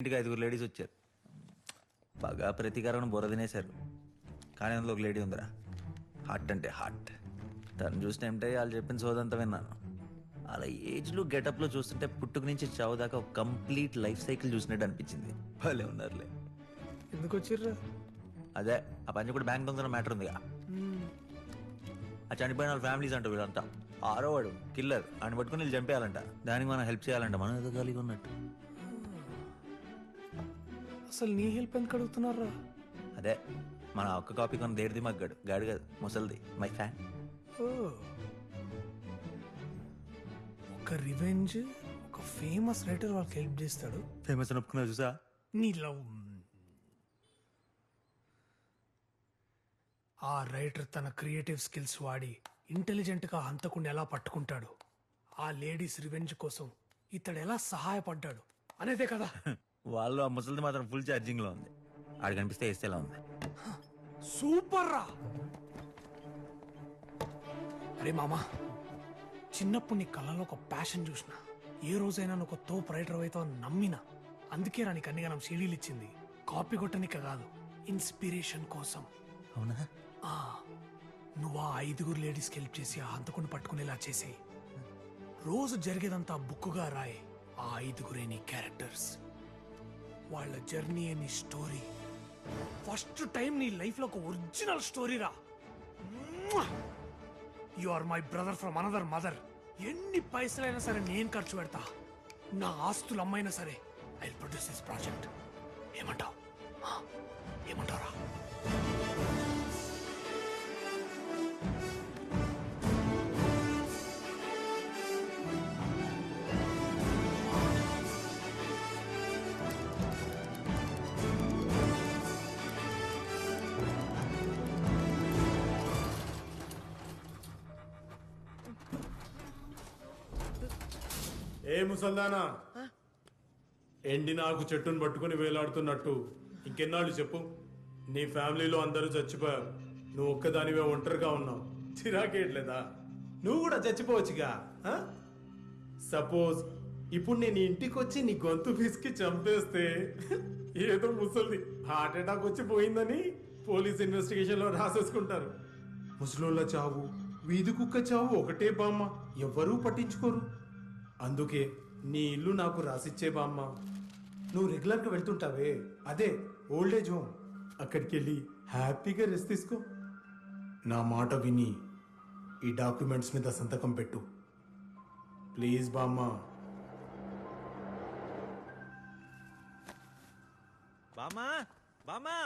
ఇంటికి ఐదుగురు లేడీస్ వచ్చారు. బాగా ప్రతీకారం బుర్ర తినేశారు. కానీ అందులో ఒక లేడీ ఉందిరా. హార్ట్ అంటే హార్ట్. తను చూసిన ఏమిటో వాళ్ళు చెప్పిన సోదంతా విన్నాను. అలా ఏజ్లో గెటప్లో చూస్తుంటే పుట్టుక నుంచి చావు దాకా ఒక కంప్లీట్ లైఫ్ సైకిల్ చూసినట్టు అనిపించింది. భలే ఉన్నారులే. ఎందుకు వచ్చిర్రా? అదే ఆ పంచి కూడా బ్యాంక్ దొంగ మ్యాటర్ ఉందిగా. ఆ చనిపోయిన వాళ్ళ ఫ్యామిలీస్ అంటారు వీళ్ళంతా. ఆరో వాడు కిల్లర్. ఆయన పట్టుకుని వీళ్ళు చంపేయాలంట. దానికి మనం హెల్ప్ చేయాలంట. మనం ఏదో కలిగి ఉన్నట్టు. అసలు నీ హెల్ప్ ఎందుకు అడుగుతున్నారా? అదే మన ఒక్క కాపీ కొన్న దేడిది మగ్గాడు గాడు కాదు ముసలిది మై ఫ్యాన్. ఓ. ఒక రివెంజ్ ఒక ఫేమస్ రైటర్ వాళ్ళకి హెల్ప్ చేస్తాడు. ఫేమస్ ఒప్పుకున్నా చూసా? నీ లవ్. ఆ రైటర్ తన క్రియేటివ్ స్కిల్స్ వాడి ఇంటెలిజెంట్గా హంతకుండా ఎలా పట్టుకుంటాడు? ఆ లేడీస్ రివెంజ్ కోసం ఇతడు ఎలా సహాయపడ్డాడు? అనేదే కదా? వాళ్ళు ఆ ముసలిది మాత్రం ఫుల్ ఛార్జింగ్లో ఉంది. ఆడు కనిపిస్తే వేస్తే ఎలా ఉంది. సూపర్ రా అరే మామా చిన్నప్పుడు నీ కళ్ళలో ఒక ప్యాషన్ చూసిన. ఏ రోజైనా నువ్వు ఒక తోపు రైటర్ అని నమ్మినా. అందుకే రా నీకు అన్నిగా సీడీలు ఇచ్చింది. కాపీ కొట్టనిక కాదు ఇన్స్పిరేషన్ కోసం. అవునా? ఆ నువ్వు ఆ ఐదుగురు లేడీస్కి హెల్ప్ చేసి ఆ హంతకుని పట్టుకునేలా చేసి రోజు జరిగేదంతా బుక్కుగా రాయి. ఆ ఐదుగురే నీ క్యారెక్టర్స్ వాళ్ళ జర్నీ అని స్టోరీ. ఫస్ట్ టైం నీ లైఫ్లో ఒక ఒరిజినల్ స్టోరీ రా you are my brother from another mother ఎన్ని పైసలైనా సరే నేను ఖర్చు పెడతా. నా ఆస్తులు అమ్మైనా సరే ఐ ప్రొడ్యూస్ దిస్ ప్రాజెక్ట్ ఏమంటావు? ఏమంటారా ఏ ముసల్దానా? ఎండి నాకు చెట్టును పట్టుకుని వేలాడుతున్నట్టు. ఇంకెన్నాళ్ళు చెప్పు. నీ ఫ్యామిలీలో అందరూ చచ్చిపోయారు. నువ్వు ఒక్కదానివే ఒంటరిగా ఉన్నావు. చిరాకేయట్లేదా నువ్వు కూడా చచ్చిపోవచ్చుగా సపోజ్ ఇప్పుడు నేను ఇంటికి వచ్చి నీ గొంతు పిసికి చంపేస్తే ఏదో ముసలిది హార్ట్ అటాక్ వచ్చి పోయిందని పోలీస్ ఇన్వెస్టిగేషన్లో రాసేసుకుంటారు. ముసలోళ్ళ చావు వీధి కుక్క చావు ఒకటే బామ్మ. ఎవ్వరూ పట్టించుకోరు. అందుకే నీ ఇల్లు నాకు రాసిచ్చే బామ్మ. నువ్వు రెగ్యులర్గా వెళ్తుంటావే. అదే ఓల్డ్ ఏజ్ హోమ్. అక్కడికి వెళ్ళి హ్యాపీగా రెస్ట్ తీసుకో. నా మాట విని ఈ డాక్యుమెంట్స్ మీద సంతకం పెట్టు. ప్లీజ్ బామ్మ. బామా బామా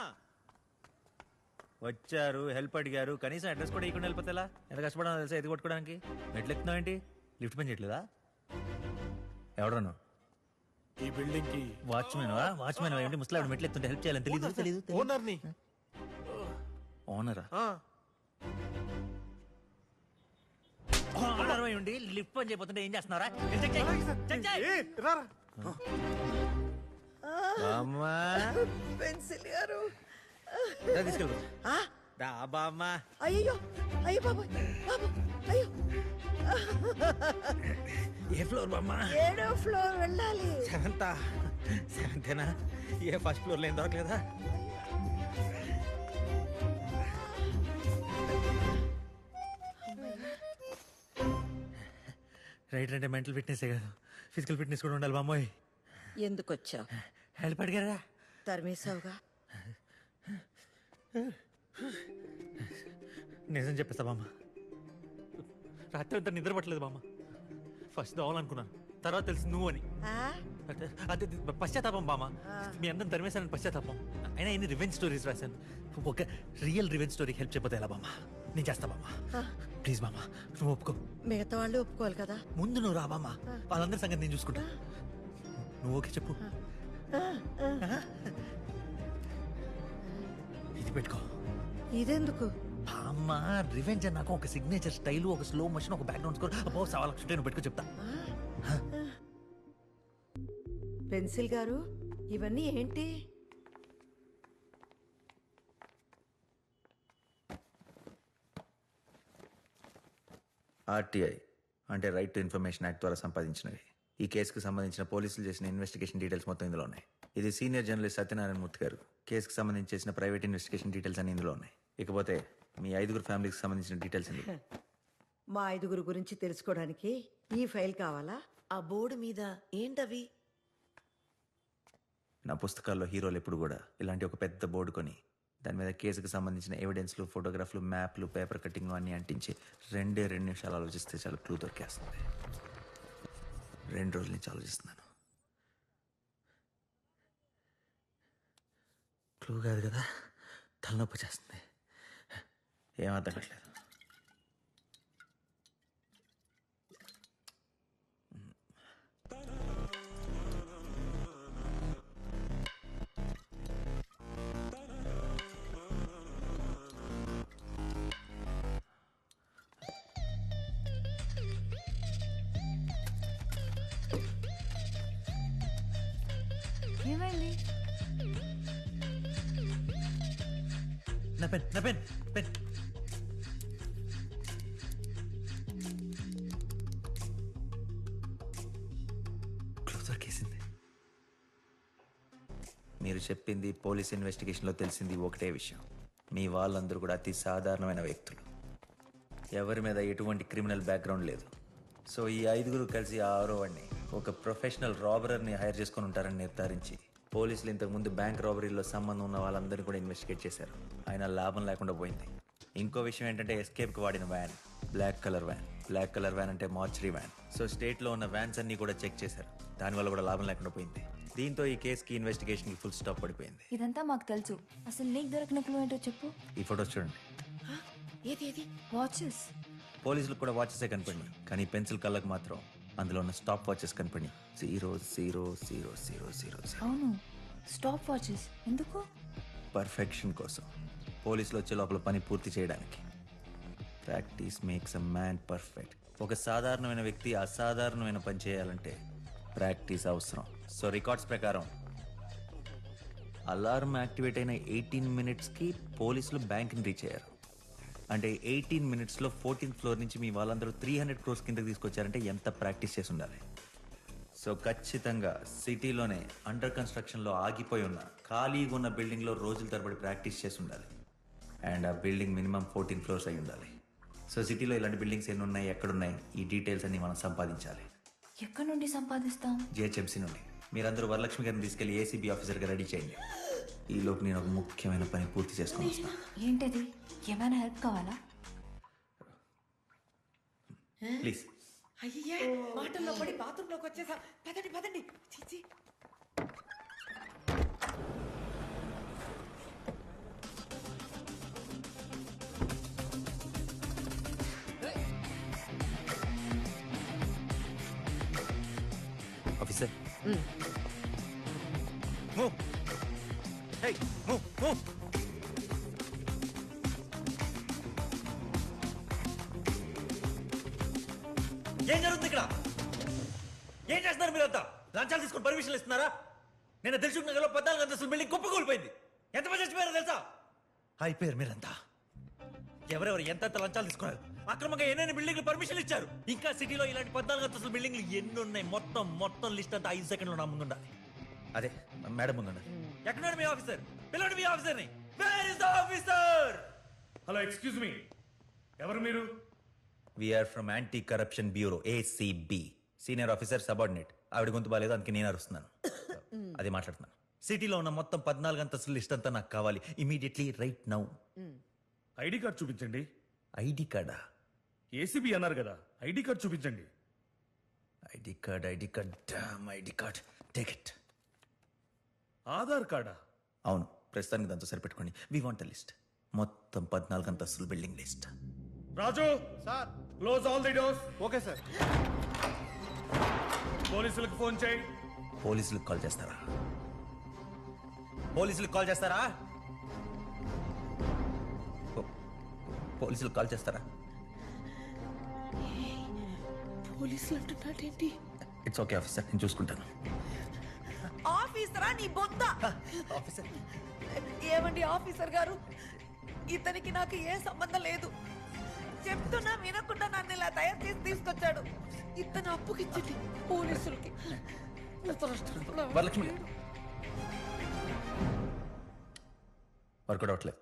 వచ్చారు హెల్ప్ అడిగారు. కనీసం అడ్రస్ కూడా ఇవ్వకుండా వెళ్ళిపోతే ఎలా? ఎంత కష్టపడాలో తెలుసా? ఎది కొట్టుకోవడానికి? మెట్లు ఎక్కుతున్నావు ఏంటి లిఫ్ట్ పని చేయట్లేదా? ఎవడను ఈ బిల్డింగ్కి వాచ్మెన్ వాచ్మెన్ ఏంటి ముసలాడు మెట్లు ఎత్తుంటే హెల్ప్ చేయాలని తెలియదు తెలియదు ఓనర్ని? ఓనరా ఓనర్ అయి ఉండి లిఫ్ట్ పని చేయబోతుంటే ఏం చేస్తున్నారా చెక్ చేయి. చెక్ చేయి. బామ్మా పెన్సిల్ గారు. తీసుకెళ్ళు. రా బామ్మా అయ్యో అయ్యో బాబు బాబు అయ్యో. ఏ ఫ్లోర్ బామ్మా? ఏడో ఫ్లోర్ వెళ్ళాలి. సెవెంతా? సెవెంతేనా? ఏ ఫస్ట్ ఫ్లోర్లో ఏం దొరకలేదా రైట్ అంటే మెంటల్ ఫిట్నెస్ కాదు. ఫిజికల్ ఫిట్నెస్ కూడా ఉండాలి బామ్మోయ్. ఎందుకు వచ్చావు హెల్ప్ అడిగారా? తరిమేశావుగా. నిజం చెప్పేస్తా బామ్మ. రాత్రి అంతా నిద్ర పట్టలేదు బామ్మ. ఫస్ట్ దోవాలనుకున్నాను తర్వాత తెలిసి నువ్వు అని. అదే పశ్చాత్తాపం బామ్మ. మీ అందరం తరిమేశానని పశ్చాత్తాపం. అయినా ఎన్ని రివెంజ్ స్టోరీస్ రాశాను. ఒక రియల్ రివెంజ్ స్టోరీ హెల్ప్ చెప్పతే ఎలా బామ్మ? నేను చేస్తా బామ్మ. ప్లీజ్ బామ్మ నువ్వు ఒప్పుకో. మిగతా వాళ్ళు ఒప్పుకోవాలి కదా. ముందు నువ్వు రా బామ్మ. వాళ్ళందరి సంగతి నేను చూసుకుంటా. నువ్వు ఓకే చెప్పు. ఇది పెట్టుకో. ఇదెందుకు? అమ్మ రివెంజ్ నాకు ఒక సిగ్నేచర్ స్టైల్ ఒక స్లో మోషన్ ఒక బ్యాక్గ్రౌండ్ స్కోర్ అబ్బో సవా లక్ష పెట్టుకో చెప్తా. పెన్సిల్ గారు ఇవన్నీ ఏంటి? ఆర్టీఐ అంటే రైట్ టు ఇన్ఫర్మేషన్ యాక్ట్ ద్వారా సంపాదించినవి. ఈ కేసుకు సంబంధించిన పోలీసులు చేసిన ఇన్వెస్టిగేషన్ డీటెయిల్స్ మొత్తం ఇందులో ఉన్నాయి. ఇది సీనియర్ జర్నలిస్ట్ సత్యనారాయణ మూర్తి గారు. కేసుకు సంబంధించి చేసిన ప్రైవేట్ ఇన్వెస్టిగేషన్ డీటెయిల్స్ అన్ని ఇందులో ఉన్నాయి. ఇకపోతే మీ ఐదుగురు ఫ్యామిలీకి సంబంధించిన డీటెయిల్స్ ఇందులో మా ఐదుగురు గురించి తెలుసుకోవడానికి ఈ ఫైల్ కావాలా? ఆ బోర్డు మీద ఏంటవి? నా పుస్తకాల్లో హీరోలు ఎప్పుడు కూడా ఇలాంటి ఒక పెద్ద బోర్డు కొని దాని మీద కేసుకు సంబంధించిన ఎవిడెన్స్లు ఫోటోగ్రాఫ్లు మ్యాప్లు పేపర్ కటింగ్ అన్ని అంటించి రెండే రెండు నిమిషాలు ఆలోచిస్తే చాలా క్లూ దొరికేస్తుంది. రెండు రోజుల నుంచి ఆలోచిస్తున్నాను. క్లూ కాదు కదా తలనొప్పి చేస్తుంది ఏం అర్థం కావట్లేదు. ఏమైంది? నా పెన్ నా పెన్ పెన్. దొరికేసింది మీరు చెప్పింది పోలీస్ ఇన్వెస్టిగేషన్లో తెలిసింది ఒకటే విషయం. మీ వాళ్ళందరూ కూడా అతి సాధారణమైన వ్యక్తులు. ఎవరి మీద ఎటువంటి క్రిమినల్ బ్యాక్గ్రౌండ్ లేదు. సో ఈ ఐదుగురు కలిసి ఆ ఆరో వాడిని ఒక ప్రొఫెషనల్ రాబరర్ని హైర్ చేసుకొని ఉంటారని నిర్ధారించి పోలీసులు ఇంతకు ముందు బ్యాంక్ రాబరీలో సంబంధం ఉన్న వాళ్ళందరినీ కూడా ఇన్వెస్టిగేట్ చేశారు. ఆయన లాభం లేకుండా పోయింది. ఇంకో విషయం ఏంటంటే ఎస్కేప్కి వాడిన van black colour van. Black colour van అంటే మార్చరీ వ్యాన్ సో స్టేట్లో ఉన్న వ్యాన్స్ అన్ని కూడా చెక్ చేశారు. దానివల్ల కూడా లాభం లేకుండా పోయింది. దీంతో ఈ కేసుకి ఇన్వెస్టిగేషన్కి ఫుల్ స్టాప్ పడిపోయింది. ఇదంతా మాకు తెలుసు. అసలు నీకు దొరికిన క్లూ ఏంటో చెప్పు. ఈ ఫోటోస్ చూడండి? ఏది ఏది? వాచెస్ పోలీసులకు కూడా వాచెసే కనపడి కానీ పెన్సిల్ కళ్ళకు మాత్రం అందులో ఉన్న స్టాప్ వాచెస్ కనపడి zero zero zero zero zero zero అవును. స్టాప్ వాచెస్ ఎందుకు? పర్ఫెక్షన్ కోసం. పోలీసులు వచ్చే లోపల పని పూర్తి చేయడానికి. Practice makes a man perfect ఒక సాధారణమైన వ్యక్తి అసాధారణమైన పని చేయాలంటే ప్రాక్టీస్ అవసరం. సో రికార్డ్స్ ప్రకారం అలారం యాక్టివేట్ అయిన ఎయిటీన్ మినిట్స్కి పోలీసులు బ్యాంక్ని రీచ్ అయ్యారు. అంటే ఎయిటీన్ మినిట్స్లో ఫోర్టీన్త్ ఫ్లోర్ నుంచి మీ వాళ్ళందరూ త్రీ హండ్రెడ్ క్రోర్స్ కింద తీసుకొచ్చారంటే ఎంత ప్రాక్టీస్ చేసి ఉండాలి? సో ఖచ్చితంగా సిటీలోనే అండర్ కన్స్ట్రక్షన్లో ఆగిపోయి ఉన్న ఖాళీగా ఉన్న బిల్డింగ్లో రోజుల తరబడి ప్రాక్టీస్ చేసి ఉండాలి. అండ్ ఆ బిల్డింగ్ మినిమం ఫోర్టీన్ ఫ్లోర్స్ అయి ఉండాలి. సో సిటీలో ఇలాంటి బిల్డింగ్స్ ఎన్ని ఉన్నాయి ఎక్కడున్నాయి ఈ డీటెయిల్స్ అన్ని మనం సంపాదించాలి. ఎక్కడి నుండి సంపాదిస్తాం? జిహెచ్ఎంసీ నుండి. మీరందరూ వరలక్ష్మి గారిని తీసుకెళ్ళి ఏసీబీ ఆఫీసర్గా రెడీ చేయండి. ఈలోపు నేను ఒక ముఖ్యమైన పని పూర్తి చేసుకొని వస్తాను ఏంటది? ఏమైనా హెల్ప్ కావాలా? ప్లీజ్. అయ్యే మాటల్లో పడి బాత్రూంలోకి వచ్చేసా. పదండి పదండి. చిచి officer move hey move move ఏం జరుగుతుంది ఇక్కడ? ఏం చేస్తున్నారు మీరంతా? లంచాలు తీసుకుని పర్మిషన్లు ఇస్తున్నారా? నేను తెలుసు నగర్లో పద్నాలుగు అంతస్తుల బిల్డింగ్ కుప్పకూలిపోయింది ఎంతమంది చచ్చిపోయారో తెలుసా? అయిపోయారు మీరంతా. ఎవరెవరు ఎంతెంత లంచాలు తీసుకున్నారు? అక్రమంగా ఎన్నెన్ని బిల్డింగ్లు పర్మిషన్ ఇచ్చారు? ఇంకా సిటీలో ఇలాంటి పద్నాలుగు అంతస్తుల బిల్డింగ్లు ఎన్ని ఉన్నాయి మొత్తం మొత్తం లిస్ట్ అంతా ఐదు సెకండ్లో నా ముందు ఉండాలి అదే మేడం ముందు ఎక్కడ మీ ఆఫీసర్? పిల్లడు మీ ఆఫీసర్ని. Where is the officer hello excuse me ఎవరు మీరు? We're from anti corruption bureau ACB senior officer subordinate ఆవిడ గొంతు బాగాలేదు అందుకే నేను అరుస్తున్నాను. అది మాట్లాడుతున్నాను. సిటీలో ఉన్న మొత్తం పద్నాలుగు అంతస్తుల లిస్ట్ అంతా నాకు కావాలి. Immediately right now ID card చూపించండి. ఐడి కార్డా? ఏసీబీ అన్నారు కదా ఐడి కార్డ్ చూపించండి. ID card ID card damn ID card take it. Aadhaar కార్డా? అవును ప్రస్తుతానికి దాంతో సరిపెట్టుకోండి. వి వాంట్ లిస్ట్ మొత్తం పద్నాలుగు అంతస్తుల building list. Raju! Sir! Close all the doors okay sir. పోలీసులకు ఫోన్ చేయి. పోలీసులకు కాల్ చేస్తారా? పోలీసులకు కాల్ చేస్తారా? పోలీసులకు కాల్ చేస్తారా? పోలీసులు అంటున్నాడేంటి ఇట్స్ ఓకే ఆఫీసర్ నేను చూసుకుంటాను. ఆఫీసరా నీ బొత్త ఆఫీసర్ ఏమండి ఆఫీసర్ గారు? ఇతనికి నాకు ఏ సంబంధం లేదు. చెప్తున్నా వినకుండా నన్ను ఇలా తయారు చేసి తీసుకొచ్చాడు. ఇతను అప్పుకిచ్చింది పోలీసులకి. వరలక్ష్మి వర్కౌట్ అవట్లేదు.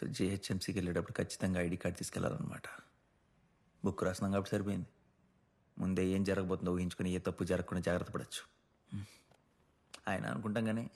సో జిహెచ్ఎంసీకి వెళ్ళేటప్పుడు ఖచ్చితంగా ఐడి కార్డ్ తీసుకెళ్ళాలన్నమాట. బుక్ రాసినాం కాబట్టి సరిపోయింది. ముందే ఏం జరగబోతుందో ఊహించుకుని ఏ తప్పు జరగకుండా జాగ్రత్త పడచ్చు. ఆయన అనుకుంటాం కానీ